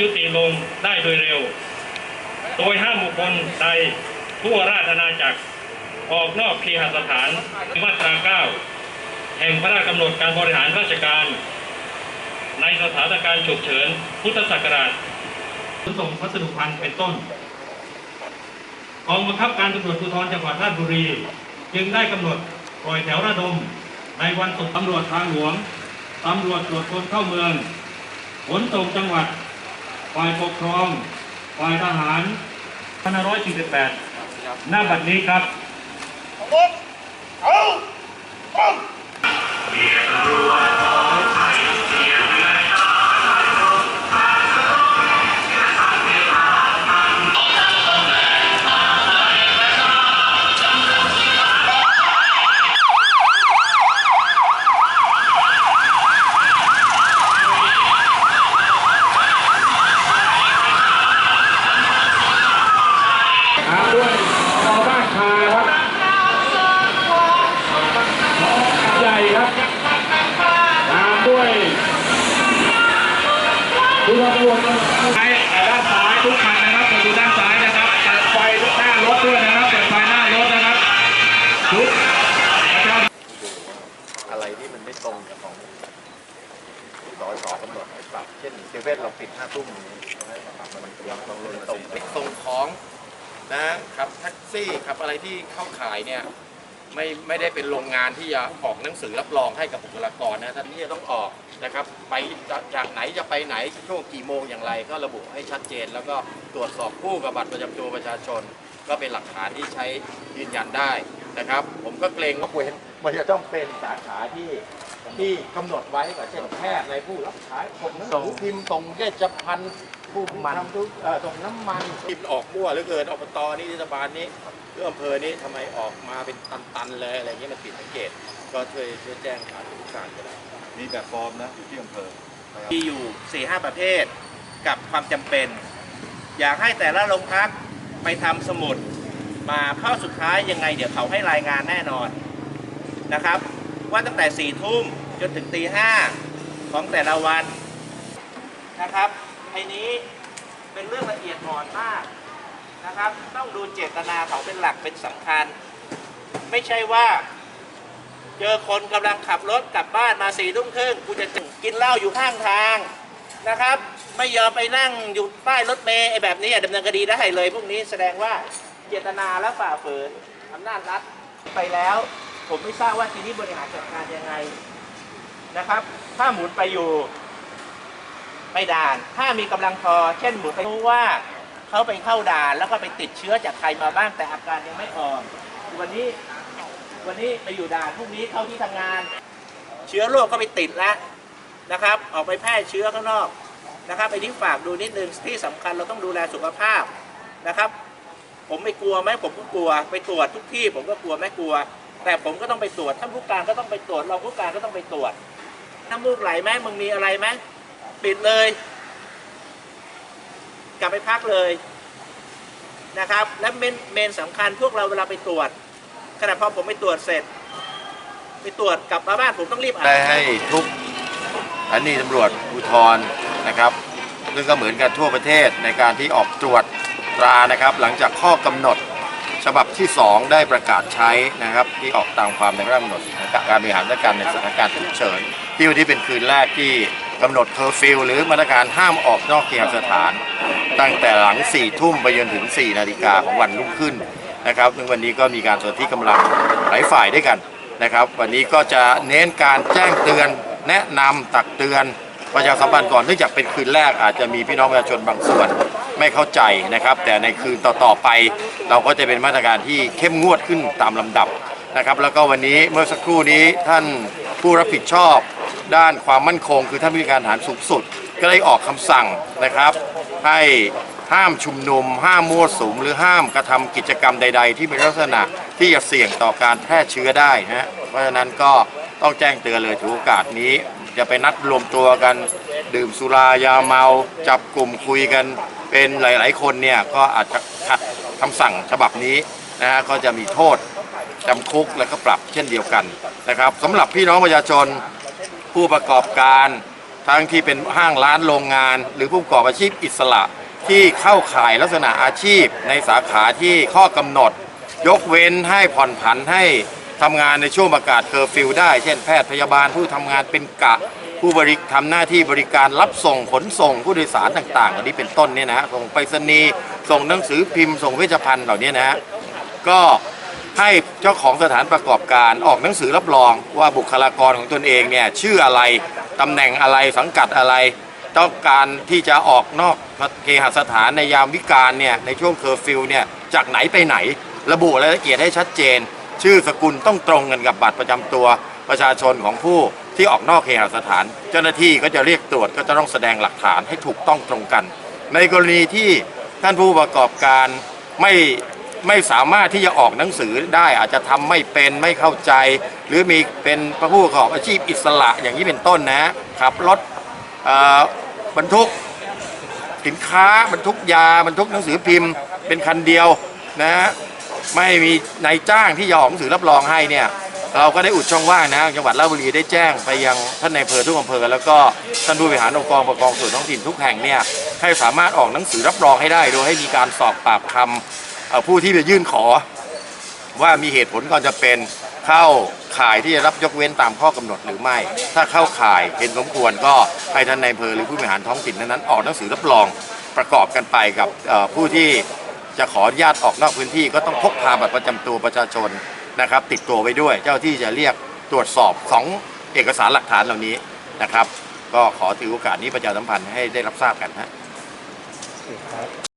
ยุติลงได้โดยเร็ว โดยห้ามบุคคลใดทั่วราชอาณาจักรออกนอกเคหสถานมาตรา 9 แห่งพระราชกำหนดการบริหารราชการ ในสถานการณ์ฉุกเฉิน พุทธศักราชขนส่งพัสดุภัณฑ์เป็นต้นกองบังคับการตำรวจภูธรจังหวัดราชบุรี จึงได้กำหนดปล่อยแถวระดม ในวันศุกร์ตำรวจทางหลวงตำรวจตรวจคนเข้าเมืองขนส่งจังหวัด ฝ่ายปกครองฝ่ายทหาร2548หน้าบัดนี้ครับามด้วยชาวบ้านคาครับใหญ่ครับตามด้วยคุณตำรวจซ้ายด้านซ้ายทุกคันนะครับประตูด้านซ้ายนะครับเปิดไฟหน้ารถด้วยนะครับเปิดไฟหน้ารถนะครับทุกประชาอะไรที่มันไม่ตรงกับของสอสอกำหนดให้ปรับเช่นเซเว่นเราปิดห้าทุ่มให้ปรับมันยังต้องลงตรงส่งของ นะขับแท็กซี่ขับอะไรที่เข้าขายเนี่ยไม่ไม่ได้เป็นโรงงานที่จะออกหนังสือรับรองให้กับบุคลากรนะท่านที่จะต้องออกนะครับไปจากไหนจะไปไหนช่วงกี่โมงอย่างไร ก็ระบุให้ชัดเจน แล้วก็ตรวจสอบคู่กับบัตรประจำตัวประชาชน ก็เป็นหลักฐานที่ใช้ยืนยันได้นะครับ ผมก็เกรงว่าเว้นมันจะต้องเป็นสาขาที่ ที่กำหนดไว้กับเช่นแพทย์ในผู้รับใช้ส่งหนังสือพิมพ์ส่งเวชภัณฑ์ผู้ทำธุรเอ่อส่งน้ำมันที่ออกมั่วเหลือเกินอบตนี่เทศบาลนี้หรืออำเภอนี้ทำไมออกมาเป็นตันๆเลยอะไรเงี้ยมันผิดสังเกต ก็ช่วยช่วยแจ้งข่าวถึงการก็ได้ มีแบบฟอร์มนะ อยู่ที่อำเภอมีอยู่4ีหประเภทกับความจำเป็น อยากให้แต่ละโรงพักไปทำสมุดมาเข้าสุดท้ายยังไงเดี๋ยวเขาให้รายงานแน่นอนนะครับ ว่าตั้งแต่4ี่ทุ่มจนถึงตีห้าของแต่ละวันนะครับไอ้นี้เป็นเรื่องละเอียดอ่อนมากนะครับ ต้องดูเจตนาเขาเป็นหลักเป็นสำคัญ ไม่ใช่ว่าเจอคนกำลังขับรถกลับบ้านมาสี่ทุ่มครึ่งกูจะกินเหล้าอยู่ข้างทางนะครับ ไม่ยอมไปนั่งอยู่ป้ายรถเมย์ไอ้แบบนี้ดำเนินคดีได้เลย พวกนี้แสดงว่าเจตนาและฝ่าฝืนอำนาจรัฐไปแล้ว ผมไม่ทราบว่าทีนี้บริหารจัดการยังไงนะครับ ถ้าหมุนไปอยู่ไปด่าน ถ้ามีกำลังพอ เช่นหมุนไปรู้ว่าเขาไปเข้าด่าน แล้วก็ไปติดเชื้อจากใครมาบ้างแต่อาการยังไม่ออกวันนี้วันนี้ไปอยู่ด่านพรุ่งนี้เข้าที่ทำงาน เชื้อโรคก็ไปติดแล้วนะครับ ออกไปแพร่เชื้อข้างนอกนะครับไอ้นี้ฝากดูนิดนึงที่สำคัญเราต้องดูแลสุขภาพนะครับ ผมไม่กลัวไหมผมก็กลัว ไปตรวจทุกที่ผมก็กลัวไม่กลัว แต่ผมก็ต้องไปตรวจท่านผู้การก็ต้องไปตรวจรองผู้การก็ต้องไปตรวจน้ำมูกไหลไหมมึงมีอะไรไหมปิดเลย กลับไปพักเลยนะครับ และเมนเมนสำคัญพวกเราเวลาไปตรวจขณะพอผมไปตรวจเสร็จ ไปตรวจกลับมาบ้านผมต้องรีบอาบได้ให้ทุกสถานีตำรวจภูธรนะครับซึ่งก็เหมือนกันทั่วประเทศในการที่ออกตรวจตรานะครับ หลังจากข้อกำหนด ฉบับที่ 2 ได้ประกาศใช้นะครับที่ออกตามความในพระราชกำหนดการบริหารราชการในสถานการณ์ฉุกเฉินที่วันนี้เป็นคืนแรกที่กำหนดเคอร์ฟิวหรือมาตรการห้ามออกนอกเคหสถาน ตั้งแต่หลัง 4 ทุ่มไปจนถึง 4 นาฬิกาของวันรุ่งขึ้นนะครับซึ่งวันนี้ก็มีการสนที่กำลังหลายฝ่ายด้วยกันนะครับวันนี้ก็จะเน้นการแจ้งเตือนแนะนำตักเตือนประชาสัมพันธ์ก่อนเนื่องจากเป็นคืนแรกอาจจะมีพี่น้องประชาชนบางส่วน ไม่เข้าใจนะครับ แต่ในคืนต่อๆไป เราก็จะเป็นมาตรการที่เข้มงวดขึ้นตามลำดับนะครับ แล้วก็วันนี้เมื่อสักครู่นี้ท่านผู้รับผิดชอบ ด้านความมั่นคง คือท่านผู้การทหารสูงสุด ก็ได้ออกคำสั่งนะครับ ให้ห้ามชุมนุม ห้ามมั่วสุมหรือห้ามกระทำกิจกรรมใด ๆ ที่เป็นลักษณะที่จะเสี่ยงต่อการแพร่เชื้อได้นะฮะเพราะฉะนั้นก็ต้องแจ้งเตือนเลยถือโอกาสนี้ จะไปนัดรวมตัวกัน ดื่มสุรายาเมา จับกลุ่มคุยกันเป็นหลาย ๆ คนเนี่ยก็อาจจะขัดคำสั่งฉบับนี้นะฮะก็จะมีโทษจำคุกและก็ปรับเช่นเดียวกันนะครับสำหรับพี่น้องประชาชนผู้ประกอบการทั้งที่เป็นห้างร้านโรงงาน หรือผู้ประกอบอาชีพอิสระที่เข้าข่ายลักษณะอาชีพในสาขาที่ข้อกำหนด ยกเว้นให้ผ่อนผันให้ ทำงานในช่วงประกาศเคอร์ฟิวได้ เช่นแพทย์พยาบาลผู้ทำงานเป็นกะ ผู้บริทำหน้าที่บริการรับส่งขนส่งผู้โดยสารต่างๆอันนี้เป็นต้นเนี่ยนะส่งไปรษณีย์ส่งหนังสือพิมพ์ส่งเวชภัณฑ์เหล่านี้นะฮะก็ให้เจ้าของสถานประกอบการออกหนังสือรับรองว่าบุคลากรของตนเองเนี่ยชื่ออะไรตำแหน่งอะไรสังกัดอะไรต้องการที่จะออกนอกเคหสถานในยามวิกาลเนี่ยในช่วงเคอร์ฟิวเนี่ยจากไหนไปไหน ระบุรายละเอียดให้ชัดเจน ชื่อสกุลต้องตรงกันกับบัตรประจำตัวประชาชนของผู้ที่ออกนอกเคหสถาน เจ้าหน้าที่ก็จะเรียกตรวจก็จะต้องแสดงหลักฐานให้ถูกต้องตรงกัน ในกรณีที่ท่านผู้ประกอบการไม่ไม่สามารถที่จะออกหนังสือได้อาจจะทำไม่เป็นไม่เข้าใจ หรือมีเป็นผู้ประกอบอาชีพอิสระอย่างนี้เป็นต้นนะขับรถเอ่อบรรทุก สินค้าบรรทุกยาบรรทุกหนังสือพิมพ์เป็นคันเดียวนะฮะ ไม่มีนายจ้างที่จะออกหนังสือรับรองให้เนี่ยเราก็ได้อุดช่องว่างนะจังหวัดราชบุรีได้แจ้งไปยังท่านในอำเภอทุกอำเภอ แล้วก็ท่านผู้บริหารองค์กรปกครองส่วนท้องถิ่นทุกแห่งเนี่ยให้สามารถออกหนังสือรับรองให้ได้ โดยให้มีการสอบปากคำผู้ที่ไปยื่นขอ ว่ามีเหตุผลก่อนจะเป็นเข้าข่ายที่จะรับยกเว้นตามข้อกำหนดหรือไม่ ถ้าเข้าข่ายเห็นสมควรก็ให้ท่านในอำเภอหรือผู้บริหารท้องถิ่นนั้นๆออกหนังสือรับรองประกอบกันไปกับผู้ที่ จะขออนุญาตออกนอกพื้นที่ก็ต้องพกพาบัตรประจำตัวประชาชนนะครับ ติดตัวไว้ด้วย เจ้าที่จะเรียกตรวจสอบสองเอกสารหลักฐานเหล่านี้นะครับ ก็ขอถือโอกาสนี้ประชาสัมพันธ์ให้ได้รับทราบกันฮะครับ